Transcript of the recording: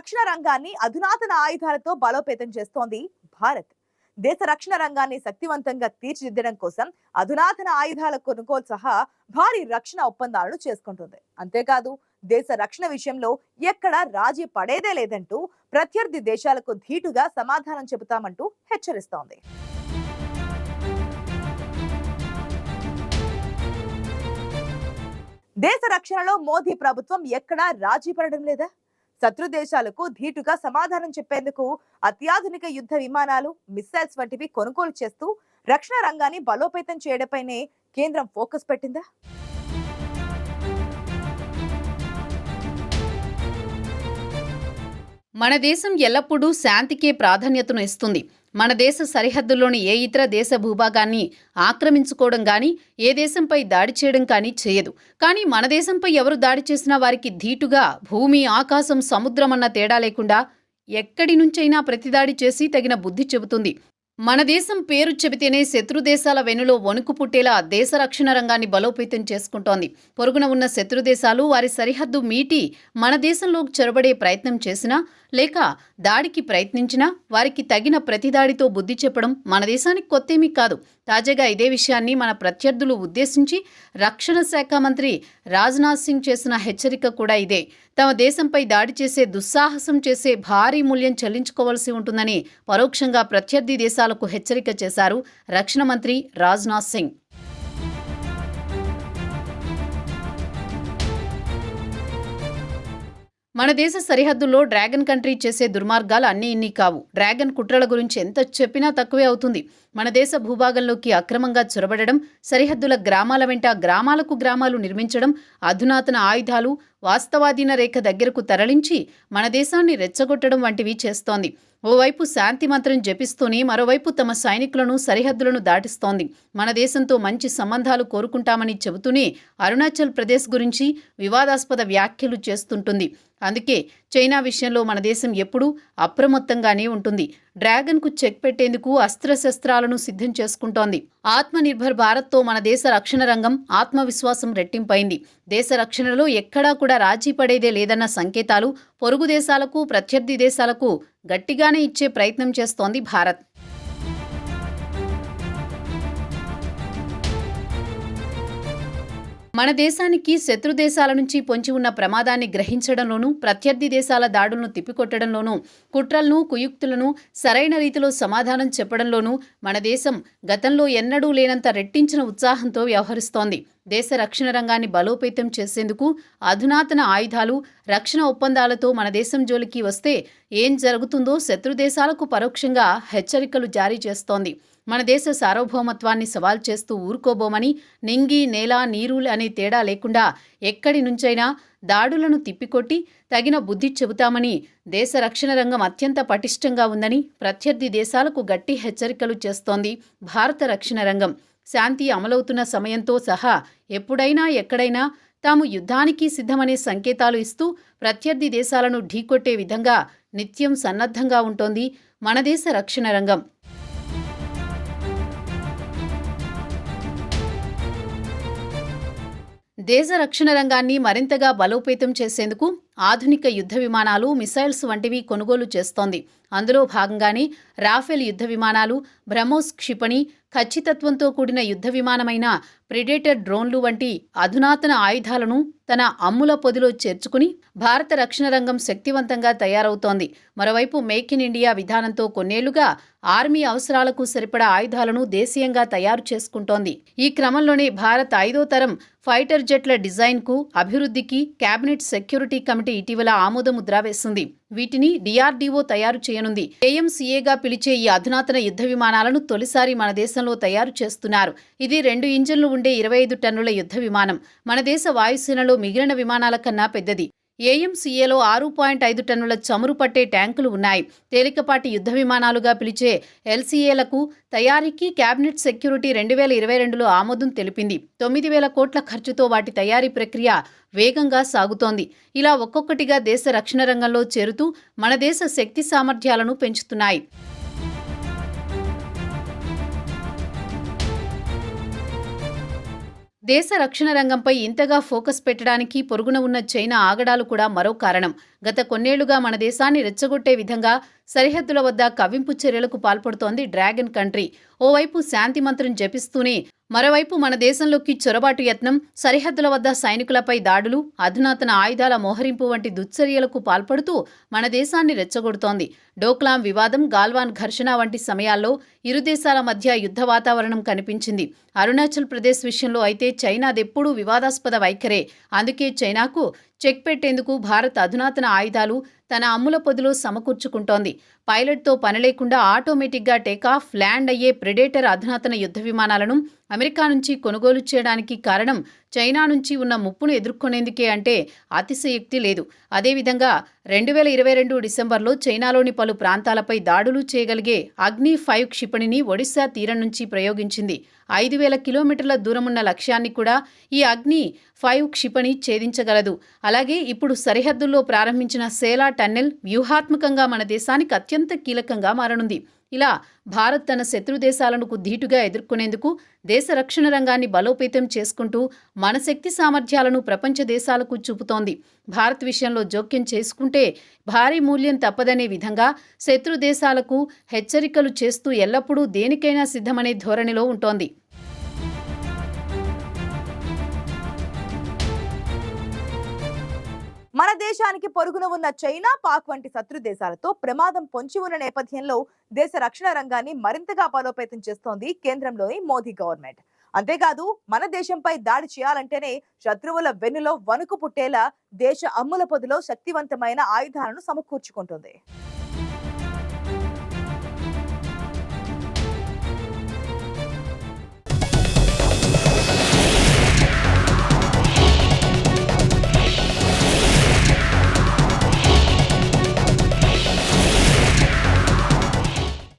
రక్షణ రంగాన్ని అధునాతన ఆయుధాలతో బలోపేతం చేస్తోంది భారత్. దేశ రక్షణ రంగాన్ని శక్తివంతంగా తీర్చిదిద్దడం కోసం అధునాతన ఆయుధాల కొనుగోలు సహా భారీ రక్షణ ఒప్పందాలను చేసుకుంటుంది. అంతేకాదు దేశ రక్షణ విషయంలో ఎక్కడా రాజీ పడేదే లేదంటూ ప్రత్యర్థి దేశాలకు ధీటుగా సమాధానం చెబుతామంటూ హెచ్చరిస్తోంది. దేశ రక్షణలో మోదీ ప్రభుత్వం ఎక్కడా రాజీ పడడం లేదా? శత్రు దేశాలకు ధీటుగా సమాధానం చెప్పేందుకు అత్యాధునిక యుద్ధ విమానాలు మిస్సైల్స్ వంటివి కొనుగోలు చేస్తూ రక్షణ రంగాన్ని బలోపేతం చేయడంపైనే కేంద్రం ఫోకస్ పెట్టిందా? మన దేశం ఎల్లప్పుడూ శాంతికే ప్రాధాన్యతను ఇస్తుంది. మన దేశ సరిహద్దుల్లోని ఏ ఇతర దేశ భూభాగాన్ని ఆక్రమించుకోవడం కానీ ఏ దేశంపై దాడి చేయడం కానీ చేయదు. కానీ మన దేశంపై ఎవరు దాడి చేసినా వారికి ధీటుగా భూమి ఆకాశం సముద్రం అన్న తేడా లేకుండా ఎక్కడి నుంచైనా ప్రతిదాడి చేసి తగిన బుద్ధి చెబుతుంది. మన దేశం పేరు చెబితేనే శత్రు దేశాల వెనులో వణుకు పుట్టేలా దేశ రక్షణ రంగాన్ని బలోపేతం చేసుకుంటోంది. పొరుగున ఉన్న శత్రు దేశాలు వారి సరిహద్దు మీటి మన దేశంలోకి చొరబడే ప్రయత్నం చేసినా లేక దాడికి ప్రయత్నించినా వారికి తగిన ప్రతిదాడితో బుద్ధి చెప్పడం మన దేశానికి కొత్తేమీ కాదు. తాజాగా ఇదే విషయాన్ని మన ప్రత్యర్థులు ఉద్దేశించి రక్షణ శాఖ మంత్రి రాజ్నాథ్ సింగ్ చేసిన హెచ్చరిక కూడా ఇదే. తమ దేశంపై దాడి చేసే దుస్సాహసం చేసే భారీ మూల్యం చెల్లించుకోవాల్సి ఉంటుందని పరోక్షంగా ప్రత్యర్థి దేశాలకు హెచ్చరిక చేశారు రక్షణ మంత్రి రాజ్నాథ్ సింగ్. మన దేశ సరిహద్దుల్లో డ్రాగన్ కంట్రీ చేసే దుర్మార్గాలు అన్నీ ఇన్ని కావు. డ్రాగన్ కుట్రల గురించి ఎంత చెప్పినా తక్కువే అవుతుంది. మన దేశ భూభాగంలోకి అక్రమంగా చొరబడడం సరిహద్దుల గ్రామాల వెంట గ్రామాలకు గ్రామాలు నిర్మించడం అధునాతన ఆయుధాలు వాస్తవాధీన రేఖ దగ్గరకు తరలించి మన దేశాన్ని రెచ్చగొట్టడం వంటివి చేస్తోంది. ఓవైపు శాంతి మంత్రం జపిస్తూనే మరోవైపు తమ సైనికులను సరిహద్దులను దాటిస్తోంది. మన దేశంతో మంచి సంబంధాలు కోరుకుంటామని చెబుతూనే అరుణాచల్ ప్రదేశ్ గురించి వివాదాస్పద వ్యాఖ్యలు చేస్తుంటుంది. అందుకే చైనా విషయంలో మన దేశం ఎప్పుడూ అప్రమత్తంగానే ఉంటుంది. డ్రాగన్కు చెక్ పెట్టేందుకు అస్త్రశస్త్రాలను సిద్ధం చేసుకుంటోంది. ఆత్మనిర్భర్ భారత్తో మన దేశ రక్షణ రంగం ఆత్మవిశ్వాసం రెట్టింపైంది. దేశ రక్షణలో ఎక్కడా కూడా రాజీ పడేదే లేదన్న సంకేతాలు పొరుగు దేశాలకు ప్రత్యర్థి దేశాలకు గట్టిగానే ఇచ్చే ప్రయత్నం చేస్తోంది భారత్. మన దేశానికి శత్రు దేశాల నుంచి పొంచి ఉన్న ప్రమాదాన్ని గ్రహించడంలోనూ ప్రత్యర్థి దేశాల దాడులను తిప్పికొట్టడంలోనూ కుట్రలను కుయుక్తులను సరైన రీతిలో సమాధానం చెప్పడంలోనూ మన దేశం గతంలో ఎన్నడూ లేనంత రెట్టించిన ఉత్సాహంతో వ్యవహరిస్తోంది. దేశ రక్షణ రంగాన్ని బలోపేతం చేసేందుకు అధునాతన ఆయుధాలు రక్షణ ఒప్పందాలతో మన దేశం జోలికి వస్తే ఏం జరుగుతుందో శత్రు దేశాలకు పరోక్షంగా హెచ్చరికలు జారీ చేస్తోంది. మన దేశ సార్వభౌమత్వాన్ని సవాల్ చేస్తూ ఊరుకోబోమని నింగి నేల నీరు అనే తేడా లేకుండా ఎక్కడి నుంచైనా దాడులను తిప్పికొట్టి తగిన బుద్ధి చెబుతామని దేశ రక్షణ రంగం అత్యంత పటిష్టంగా ఉందని ప్రత్యర్థి దేశాలకు గట్టి హెచ్చరికలు చేస్తోంది భారత రక్షణ రంగం. శాంతి అమలవుతున్న సమయంతో సహా ఎప్పుడైనా ఎక్కడైనా తాము యుద్ధానికి సిద్ధమనే సంకేతాలు ఇస్తూ ప్రత్యర్థి దేశాలను ఢీకొట్టే విధంగా నిత్యం సన్నద్ధంగా ఉంటోంది మన దేశ రక్షణ రంగం. దేశ రక్షణ రంగాన్ని మరింతగా బలోపేతం చేసేందుకు ఆధునిక యుద్ధ విమానాలు మిసైల్స్ వంటివి కొనుగోలు చేస్తోంది. అందులో భాగంగానే రాఫెల్ యుద్ధ విమానాలు బ్రహ్మోస్ క్షిపణి ఖచ్చితత్వంతో కూడిన యుద్ధ విమానమైన ప్రిడేటర్ డ్రోన్లు వంటి అధునాతన ఆయుధాలను తన అమ్ముల పొదిలో చేర్చుకుని భారత రక్షణ రంగం శక్తివంతంగా తయారవుతోంది. మరోవైపు మేక్ ఇన్ ఇండియా విధానంతో కొన్నేళ్ళుగా ఆర్మీ అవసరాలకు సరిపడా ఆయుధాలను దేశీయంగా తయారు చేసుకుంటోంది. ఈ క్రమంలోనే భారత్ ఐదో తరం ఫైటర్ జెట్ల డిజైన్కు అభివృద్ధికి కేబినెట్ సెక్యూరిటీ కమిటీ ఇటీవల ఆమోదముద్ర వేసింది వీటిని డిఆర్డీఓ తయారు చేయనుంది. ఏఎంసీఏగా పిలిచే ఈ అధునాతన యుద్ధ విమానాలను తొలిసారి మన దేశంలో తయారు చేస్తున్నారు. ఇది రెండు ఇంజన్లు ఉండే ఇరవై ఐదు టన్నుల యుద్ధ విమానం. మన దేశ వాయుసేనలో మిగిలిన విమానాల కన్నా పెద్దది. ఏఎంసీఏలో ఆరు పాయింట్ ఐదు టన్నుల చమురు పట్టే ట్యాంకులు ఉన్నాయి. తేలికపాటి యుద్ధ విమానాలుగా పిలిచే ఎల్సీఏలకు తయారీకి క్యాబినెట్ సెక్యూరిటీ రెండు వేల ఇరవై రెండులో ఆమోదం తెలిపింది. తొమ్మిది వేల కోట్ల ఖర్చుతో వాటి తయారీ ప్రక్రియ వేగంగా సాగుతోంది. ఇలా ఒక్కొక్కటిగా దేశ రక్షణ రంగంలో చేరుతూ మన దేశ శక్తి సామర్థ్యాలను పెంచుతున్నాయి. దేశ రక్షణ రంగంపై ఇంతగా ఫోకస్ పెట్టడానికి పొరుగున ఉన్న చైనా ఆగడాలు కూడా మరో కారణం. గత కొన్నేళ్ళుగా మన దేశాన్ని రెచ్చగొట్టే విధంగా సరిహద్దుల వద్ద కవింపు చర్యలకు పాల్పడుతోంది డ్రాగన్ కంట్రీ. ఓవైపు శాంతి మంత్రం జపిస్తూనే మరోవైపు మన దేశంలోకి చొరబాటు యత్నం సరిహద్దుల వద్ద సైనికులపై దాడులు అధునాతన ఆయుధాల మోహరింపు వంటి దుశ్చర్యలకు పాల్పడుతూ మన దేశాన్ని రెచ్చగొడుతోంది. డోక్లాం వివాదం గాల్వాన్ ఘర్షణ వంటి సమయాల్లో ఇరు దేశాల మధ్య యుద్ధ వాతావరణం కనిపించింది. అరుణాచల్ ప్రదేశ్ విషయంలో అయితే చైనాదెప్పుడూ వివాదాస్పద వైఖరే. అందుకే చైనాకు చెక్ పెట్టేందుకు భారత్ అధునాతన ఆయుధాలు తన అమ్ముల పొదులు సమకూర్చుకుంటోంది. పైలట్తో పని లేకుండా ఆటోమేటిక్గా టేకాఫ్ ల్యాండ్ అయ్యే ప్రెడేటర్ అధునాతన యుద్ధ విమానాలను అమెరికా నుంచి కొనుగోలు చేయడానికి కారణం చైనా నుంచి ఉన్న ముప్పును ఎదుర్కొనేందుకే అంటే అతిశయక్తి లేదు. అదేవిధంగా రెండు వేల ఇరవై రెండు డిసెంబర్లో చైనాలోని పలు ప్రాంతాలపై దాడులు చేయగలిగే అగ్ని ఫైవ్ క్షిపణిని ఒడిశా తీరం నుంచి ప్రయోగించింది. ఐదు వేల కిలోమీటర్ల దూరమున్న లక్ష్యాన్ని కూడా ఈ అగ్ని ఫైవ్ క్షిపణి ఛేదించగలదు. అలాగే ఇప్పుడు సరిహద్దుల్లో ప్రారంభించిన సేలా టన్నెల్ వ్యూహాత్మకంగా మన దేశానికి అత్యంత కీలకంగా మారనుంది. ఇలా భారత్ తన శత్రు దేశాలను ధీటుగా ఎదుర్కొనేందుకు దేశ రక్షణ రంగాన్ని బలోపేతం చేసుకుంటూ మన శక్తి సామర్థ్యాలను ప్రపంచ దేశాలకు చూపుతోంది. భారత్ విషయంలో జోక్యం చేసుకుంటే భారీ మూల్యం తప్పదనే విధంగా శత్రు దేశాలకు హెచ్చరికలు చేస్తూ ఎల్లప్పుడూ దేనికైనా సిద్ధమనే ధోరణిలో ఉంటోంది. మన దేశానికి పొరుగున ఉన్న చైనా పాక్ వంటి శత్రు దేశాలతో ప్రమాదం పొంచి ఉన్న నేపథ్యంలో దేశ రక్షణ రంగాన్ని మరింతగా బలోపేతం చేస్తోంది కేంద్రంలోని మోదీ గవర్నమెంట్. అంతేకాదు మన దేశంపై దాడి చేయాలంటేనే శత్రువుల వెన్నులో వణుకు పుట్టేలా దేశ అమ్ముల పొదిలో శక్తివంతమైన ఆయుధాలను సమకూర్చుకుంటుంది.